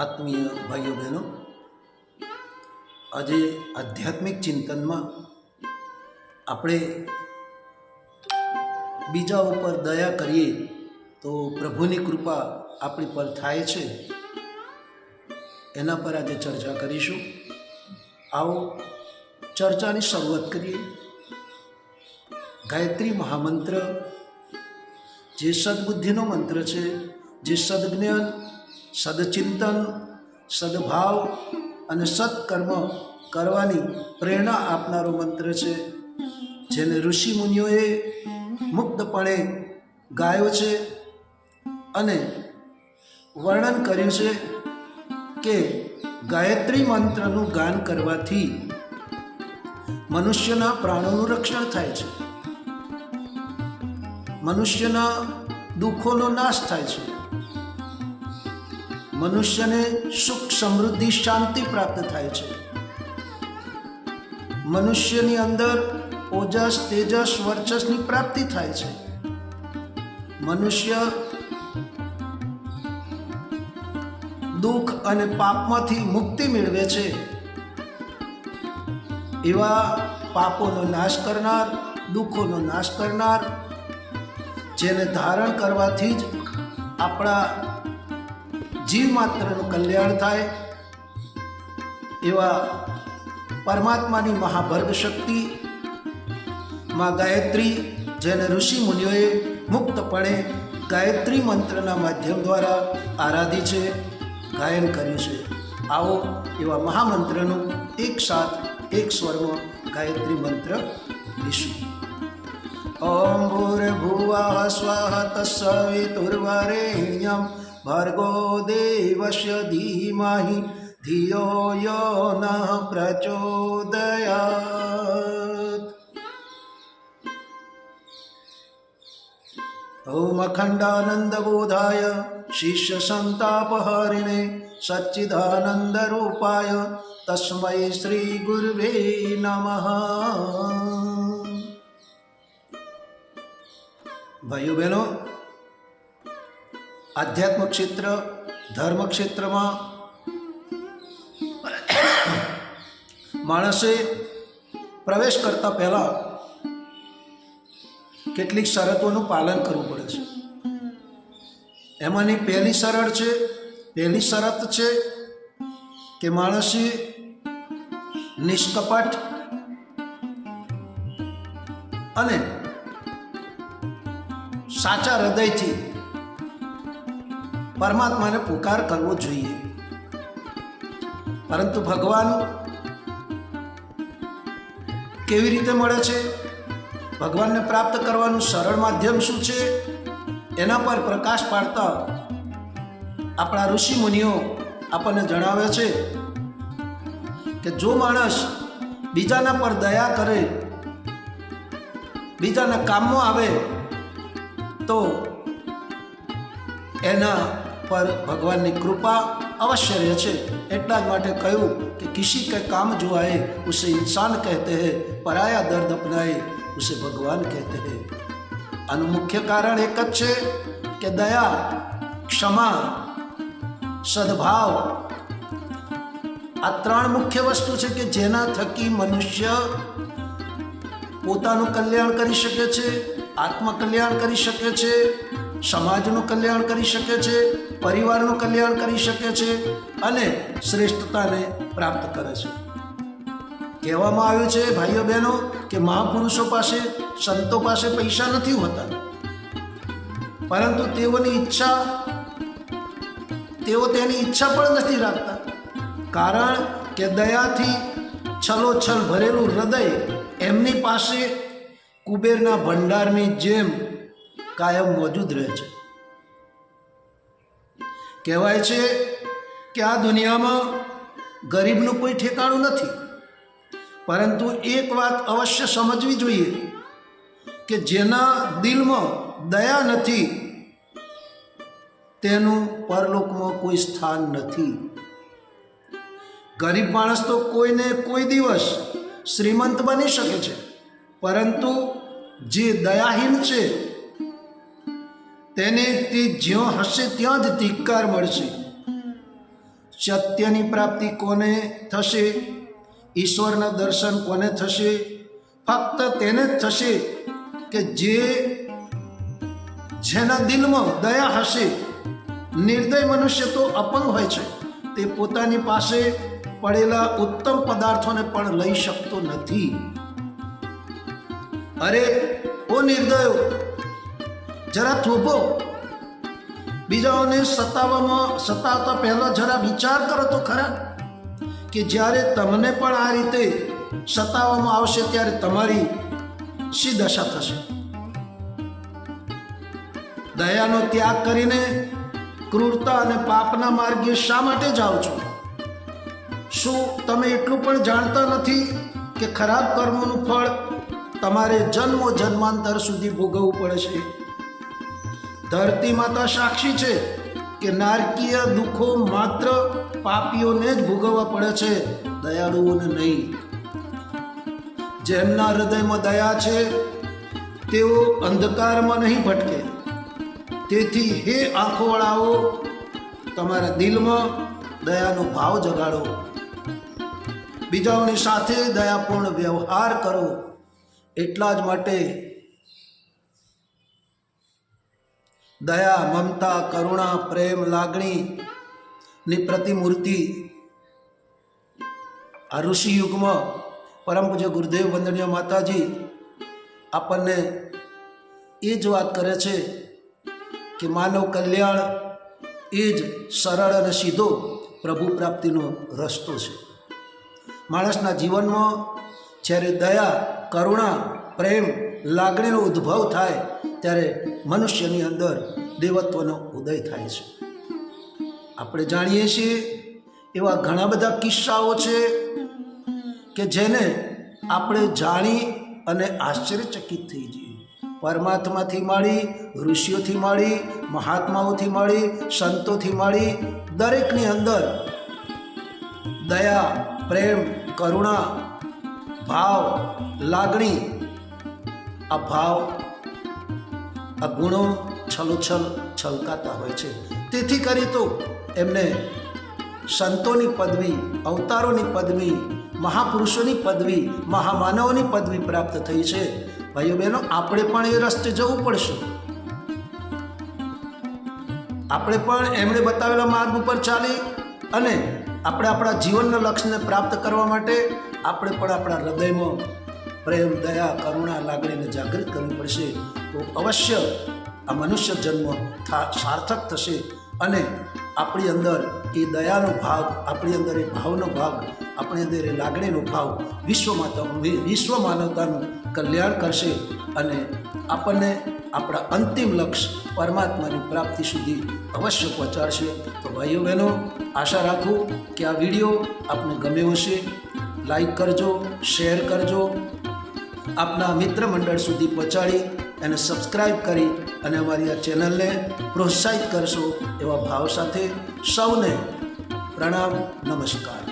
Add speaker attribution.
Speaker 1: આત્મીય ભાઈઓ બહેનો, આજે આધ્યાત્મિક ચિંતનમાં આપણે બીજા ઉપર દયા કરીએ તો પ્રભુની કૃપા આપણી પર થાય છે. એના પર આજે ચર્ચા કરીશું. આવો ચર્ચાની શરૂઆત કરીએ. ગાયત્રી મહામંત્ર જે સદબુદ્ધિનો મંત્ર છે, જે સદજ્ઞાન સદચિંતન, સદભાવ અને સત્કર્મ કરવાની પ્રેરણા આપનારો મંત્ર છે, જેને ઋષિ મુનિઓએ મુક્તપણે ગાયો છે અને વર્ણન કર્યું છે કે ગાયત્રી મંત્રનું ગાન કરવાથી મનુષ્યના પ્રાણોનું રક્ષણ થાય છે. મનુષ્યના દુઃખોનો નાશ થાય છે. મનુષ્યને સુખ, સમૃદ્ધિ, શાંતિ પ્રાપ્ત થાય છે. મનુષ્યની અંદર ઓજસ, તેજસ, વર્ચસની પ્રાપ્તિ થાય છે. મનુષ્ય દુઃખ અને પાપમાંથી મુક્તિ મેળવે છે. એવા પાપોનો નાશ કરનાર, દુઃખોનો નાશ કરનાર, જેને ધારણ કરવાથી જ આપણા જીવ માત્રનું કલ્યાણ થાય એવા પરમાત્માની મહાભર્ગ શક્તિ માં ગાયત્રી, જેને ઋષિ મુનિઓએ મુક્તપણે ગાયત્રી મંત્રના માધ્યમ દ્વારા આરાધી છે, ગાયન કર્યું છે. આવો એવા મહામંત્રનું એક સાથ, એક સ્વરમાં ગાયત્રી મંત્ર લઈશું. ઓમ સ્વાહ સ્વઃ તત્સવિતુર્વરેણ્યં ભર્ગો દેવસ્ય ધીમહિ ધિયો યો ન પ્રચોદયાત ઓમ અખંડાનંદબોધાય શિષ્ય સંતાપહરિણે સચ્ચિદાનંદરૂપાય તસ્મૈ શ્રી ગુરવે નમઃ ભાઈઓ બહેનો આધ્યાત્મ ક્ષેત્ર ધર્મ ક્ષેત્રમાં માણસે પ્રવેશ કરતા પહેલા કેટલીક શરતોનું પાલન કરવું પડે છે. એમાંની પહેલી સરળ છે, પહેલી શરત છે કે માણસે નિષ્કપટ અને સાચા હૃદયથી પરમાત્માને પુકાર કરવો જોઈએ. પરંતુ ભગવાન કેવી રીતે મળે છે? ભગવાનને પ્રાપ્ત કરવાનું સરળ માધ્યમ શું છે? એના પર પ્રકાશ પાડતા આપણા ઋષિ મુનિઓ આપણને જણાવે છે કે જો માણસ બીજાના પર દયા કરે, બીજાના કામમાં આવે, તો એના પર ભગવાનની કૃપા અવશ્ય રહે છે. એટલા જ માટે કહ્યું કે કિસી કે કામ જો આए ઉસે ઇન્સાન કહેતે હૈ, પરાયા દર્દ અપનાએ, ઉસે ભગવાન કહેતે હૈ. આનું મુખ્ય કારણ એક જ છે કે દયા, ક્ષમા, સદભાવ આ ત્રણ મુખ્ય વસ્તુ છે કે જેના થકી મનુષ્ય પોતાનું કલ્યાણ કરી શકે છે, આત્મકલ્યાણ કરી શકે છે સમાજનું કલ્યાણ કરી શકે છે, પરિવારનું કલ્યાણ કરી શકે છે અને શ્રેષ્ઠતાને પ્રાપ્ત કરે છે. કહેવામાં આવ્યું છે, ભાઈઓ બહેનો, કે મહાપુરુષો પાસે સંતો પાસે પૈસા નથી હોતા. પરંતુ તેઓની ઈચ્છા, તેઓ તેની ઈચ્છા પણ નથી રાખતા. કારણ કે દયાથી છલોછલ ભરેલું હૃદય એમની પાસે કુબેરના ભંડારની જેમ કાયમ મોજૂદ રહે છે. કહેવાય છે કે આ દુનિયામાં ગરીબનું કોઈ ઠેકાણું નથી. પરંતુ એક વાત અવશ્ય સમજવી જોઈએ કે જેના દિલમાં દયા નથી, તેનું પરલોકમાં કોઈ સ્થાન નથી. ગરીબ માણસ તો કોઈને કોઈ દિવસ શ્રીમંત બની શકે છે, પરંતુ જે દયાહીન છે તેને તે જ્યાં હશે ત્યાં જ ધિક્કાર મળશે. સત્યની પ્રાપ્તિ કોને થશે? ઈશ્વરના દર્શન કોને થશે? ફક્ત તેને જ થશે કે જે જેના દિલમાં દયા હશે. નિર્દય મનુષ્ય તો અપંગ હોય છે. તે પોતાની પાસે પડેલા ઉત્તમ પદાર્થોને પણ લઈ શકતો નથી. અરે, ઓ નિર્દયો જરા થોભો. બીજાઓને સતાવવામાં સતાવતા પહેલા જરા વિચાર કરો તો ખરા કે જ્યારે તમને પણ આ રીતે સતાવવામાં આવશે ત્યારે તમારી શી દશા થશે? દયાનો ત્યાગ કરીને ક્રૂરતા અને પાપના માર્ગે શા માટે જાઓ છો? શું તમે એટલું પણ જાણતા નથી કે ખરાબ કર્મોનું ફળ તમારે જન્મો જન્માંતર સુધી ભોગવવું પડે છે? ધરતી માતા સાક્ષી છે કે નારકીય દુઃખો માત્ર પાપીઓને જ ભોગવવા પડે છે, દયાળુઓને નહીં. જેમના હૃદયમાં દયા છે, તેઓ અંધકારમાં નહીં ભટકે. તેથી હે આંખોવાળાઓ, તમારા દિલમાં દયાનો ભાવ જગાડો. બીજાઓની સાથે દયાપૂર્ણ વ્યવહાર કરો. એટલા જ માટે દયા, મમતા, કરુણા, પ્રેમ લાગણીની પ્રતિમૂર્તિ આ ઋષિ યુગમાં પરમ પૂજ્ય ગુરુદેવ વંદનીય માતાજી આપણને એ જ વાત કરે છે કે માનવ કલ્યાણ એ જ સરળ અને સીધો પ્રભુ પ્રાપ્તિનો રસ્તો છે. માણસના જીવનમાં જ્યારે દયા, કરુણા, પ્રેમ, લાગણીનો ઉદ્ભવ થાય ત્યારે મનુષ્યની અંદર દેવત્વનો ઉદય થાય છે. આપણે જાણીએ છીએ એવા ઘણા બધા કિસ્સાઓ છે કે જેને આપણે જાણી અને આશ્ચર્યચકિત થઈ જઈએ. પરમાત્માથી મળી ઋષિઓથી મળી મહાત્માઓથી મળી સંતોથી મળી દરેકની અંદર દયા, પ્રેમ, કરુણા, ભાવ, લાગણી, આ ભાવ આ ગુણો છલોછલ છલકાતા હોય છે. તેથી કરી તો એમને સંતોની પદવી, અવતારોની પદવી, મહાપુરુષોની પદવી, મહામાનવોની પદવી પ્રાપ્ત થઈ છે. ભાઈઓ બહેનો, આપણે પણ એ રસ્તે જવું પડશે. આપણે પણ એમણે બતાવેલા માર્ગ ઉપર ચાલી અને આપણે આપણા જીવનના લક્ષ્યને પ્રાપ્ત કરવા માટે આપણે પણ આપણા હૃદયમાં પ્રેમ, દયા, કરુણા, લાગણીને જાગૃત કરવી પડશે તો અવશ્ય આ મનુષ્ય જન્મ સાર્થક થશે અને આપણી અંદર એ દયાનો ભાગ, આપણી અંદર એ ભાવનો ભાગ, આપણી અંદર એ લાગણીનો ભાવ વિશ્વ માતા વિશ્વ માનવતાનું કલ્યાણ કરશે અને આપણને આપણા અંતિમ લક્ષ્ય પરમાત્માની પ્રાપ્તિ સુધી અવશ્ય પહોંચાડશે. તો ભાઈઓ, બહેનો, આશા રાખું કે આ વીડિયો આપને ગમ્યો હશે. લાઈક કરજો, શેર કરજો આપના મિત્ર મંડળ સુધી પહોંચાડી એને સબસ્ક્રાઈબ કરી અને અમારી આ ચેનલને પ્રોત્સાહિત કરશો એવા ભાવ સાથે સૌને પ્રણામ, નમસ્કાર.